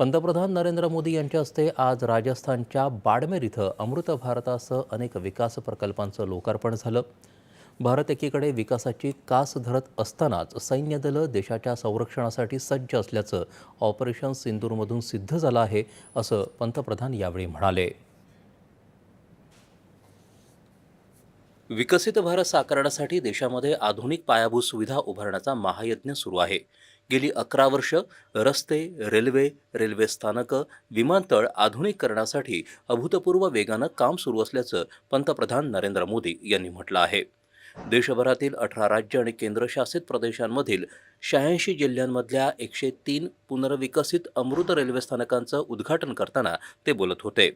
पंतप्रधान नरेंद्र मोदी यांच्या हस्ते आज राजस्थानच्या बाडमेर इथं अमृत भारतासह अनेक विकास प्रकल्पांचं लोकार्पण झालं. भारत एकीकडे विकासाची कास धरत असतानाच सैन्य दलं देशाच्या संरक्षणासाठी सज्ज असल्याचं ऑपरेशन सिंदूरमधून सिद्ध झालं आहे असं पंतप्रधान यावेळी म्हणाले. विकसित भारत साकारण्यासाठी देशामध्ये आधुनिक पायाभूत सुविधा उभारण्याचा महायज्ञ सुरू आहे. गेली अकरा वर्ष रस्ते रेल्वे रेल्वे स्थानकं विमानतळ आधुनिक करण्यासाठी अभूतपूर्व वेगानं काम सुरू असल्याचं पंतप्रधान नरेंद्र मोदी यांनी म्हटलं आहे. देशभरातील अठरा राज्य आणि केंद्रशासित प्रदेशांमधील शहाऐंशी जिल्ह्यांमधल्या एकशे तीन पुनर्विकसित अमृत रेल्वे स्थानकांचं उद्घाटन करताना ते बोलत होते.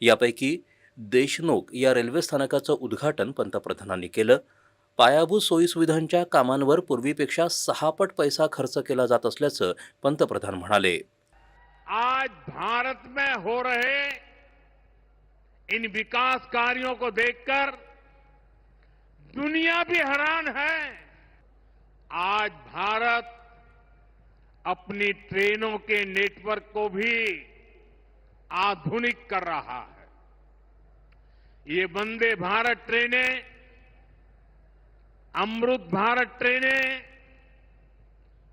यापैकी देशनोक या रेल्वे स्थानकाचं उद्घाटन पंतप्रधानांनी केलं. पायाभूत सोयीसुविधांच्या कामांवर पूर्वीपेक्षा सहा पट पैसा खर्च केला जात असल्याचं पंतप्रधान म्हणाले. आज भारत में हो रहे इन विकास कार्यों को देखकर दुनिया भी हैरान है। आज भारत अपनी ट्रेनों के नेटवर्क को भी आधुनिक कर रहा है। ये वंदे भारत ट्रेनें अमृत भारत ट्रेनें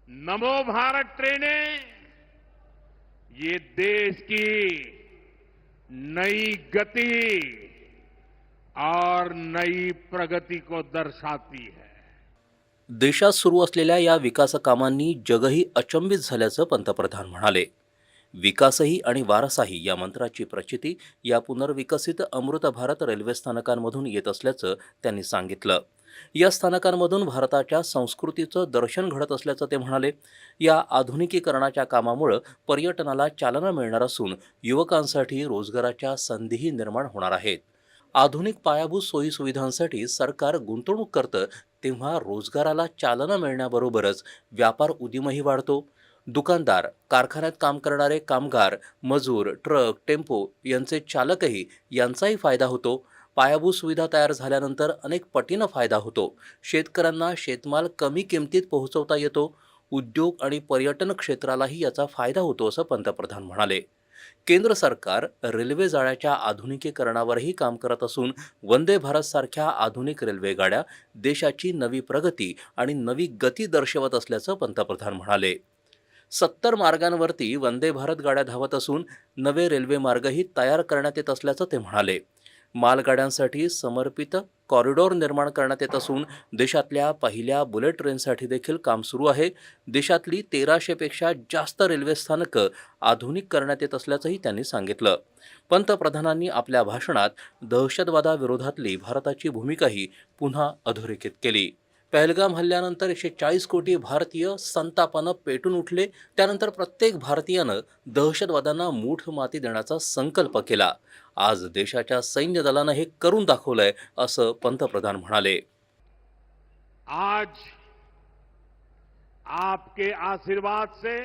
नमो भारत ट्रेनें ये देश की नई गति और नई प्रगति को दर्शाती है। देशात सुरू असलेल्या या विकास कामांनी जगही अचंबित झाल्याचं पंतप्रधान म्हणाले. विकासही आणि वारसाही या मंत्राची प्रचिती या पुनर्विकसित अमृत भारत रेल्वे स्थानकांमधून येत असल्याचं त्यांनी सांगितलं. या स्थानकांमधून भारताच्या संस्कृतीचं दर्शन घडत असल्याचं ते म्हणाले. या आधुनिकीकरणाच्या कामामुळं पर्यटनाला चालना मिळणार असून युवकांसाठी रोजगाराच्या संधीही निर्माण होणार आहेत. आधुनिक पायाभूत सोयीसुविधांसाठी सरकार गुंतवणूक करतं तेव्हा रोजगाराला चालना मिळण्याबरोबरच व्यापार उदीमही वाढतो. दुकानदार कारखान्यात काम करणारे कामगार मजूर ट्रक टेम्पो यांचे चालकही यांचाही फायदा होतो. पायाभूत सुविधा तयार झाल्यानंतर अनेक पटीनं फायदा होतो. शेतकऱ्यांना शेतमाल कमी किमतीत पोहोचवता येतो. उद्योग आणि पर्यटन क्षेत्रालाही याचा फायदा होतो असं पंतप्रधान म्हणाले. केंद्र सरकार रेल्वे जाळ्याच्या आधुनिकीकरणावरही काम करत असून वंदे भारतसारख्या आधुनिक रेल्वेगाड्या देशाची नवी प्रगती आणि नवी गती दर्शवत असल्याचं पंतप्रधान म्हणाले. सत्तर मार्गांवरती वंदे भारत गाड्या धावत असून नवे रेल्वे मार्गही तयार करण्यात येत असल्याचं ते म्हणाले. मालगाड्यांसाठी समर्पित कॉरिडॉर निर्माण करण्यात येत असून देशातल्या पहिल्या बुलेट ट्रेनसाठी देखील काम सुरू आहे. देशातली तेराशेपेक्षा जास्त रेल्वे स्थानकं आधुनिक करण्यात येत असल्याचंही त्यांनी सांगितलं. पंतप्रधानांनी आपल्या भाषणात दहशतवादाविरोधातली भारताची भूमिकाही पुन्हा अधोरेखित केली. पहलगाम हल्ल्यानंतर एकशे चाळीस कोटी भारतीय संतापानं पेटून उठले. त्यानंतर प्रत्येक भारतीयानं दहशतवादांना मूठ माती देण्याचा संकल्प केला. आज देशाच्या सैन्य दलानं हे करून दाखवलंय असं पंतप्रधान म्हणाले. आज आपके आशीर्वाद से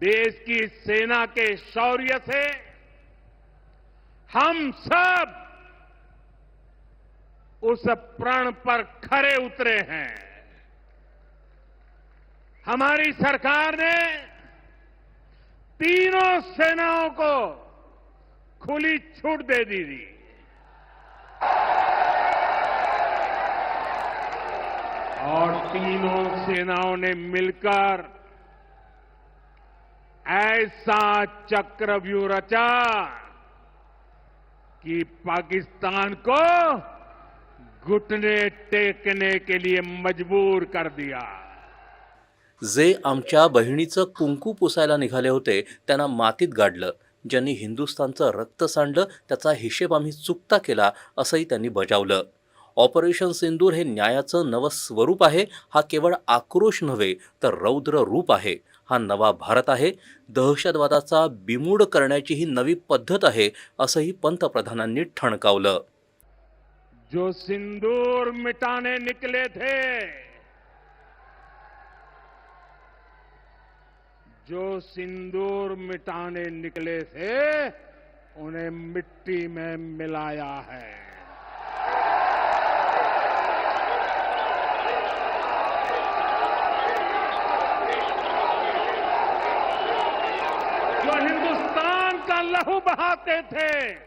देश की सेना के शौर्य से हम सब उस प्रण पर खरे उतरे हैं। हमारी सरकार ने तीनों सेनाओं को खुली छूट दे दी थी। और तीनों सेनाओं ने मिलकर ऐसा चक्रव्यूह रचा कि पाकिस्तान को घुटने टेकने के लिए मजबूर कर दिया। जे आमच्या बहिणीचं कुंकू पुसायला निघाले होते त्यांना मातीत गाडलं. ज्यांनी हिंदुस्थानचं रक्त सांडलं त्याचा हिशेब आम्ही चुकता केला असंही त्यांनी बजावलं. ऑपरेशन सिंदूर हे न्यायाचं नवं स्वरूप आहे हा केवळ आक्रोश नव्हे तर रौद्र रूप आहे. हा नवा भारत आहे. दहशतवादाचा बिमूड करण्याची ही नवी पद्धत आहे असंही पंतप्रधानांनी ठणकावलं. जो सिंदूर मिटाने निकले थे, जो सिंदूर मिटाने निकले थे, उन्हें मिट्टी में मिलाया है। जो हिंदुस्तान का लहू बहाते थे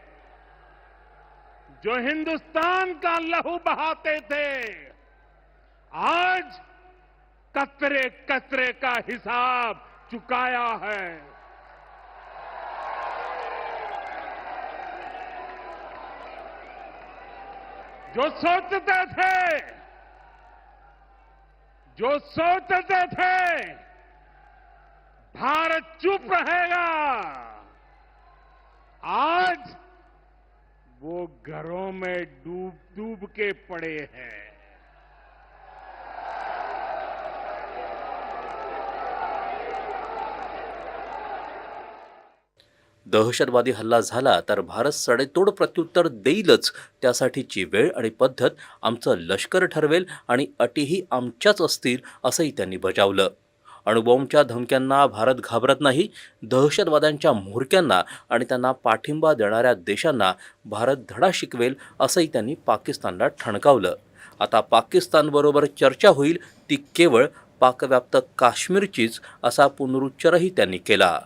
जो हिंदुस्तान का लहू बहाते थे, आज कतरे कतरे का हिसाब चुकाया है। जो सोचते थे, जो सोचते थे, भारत चुप रहेगा। आज वो घरों में डूब डूब के पड़े हैं। दहशतवादी हल्ला झाला तर भारत सडेतोड प्रत्युत्तर देईलच त्यासाठीची वेळ आणि पद्धत आमचं लष्कर ठरवेल आणि अटीही आमच्याच असतील असंही त्यांनी बजावलं. अणुबॉम्बच्या धमक्यांना भारत घाबरत नाही दहशतवाद्यांच्या म्होरक्यांना आणि त्यांना पाठिंबा देणाऱ्या देशांना भारत धडा शिकवेल असंही त्यांनी पाकिस्तानला ठणकावलं. आता पाकिस्तानबरोबर चर्चा होईल ती केवळ पाकव्याप्त काश्मीरचीच असा पुनरुच्चारही त्यांनी केला.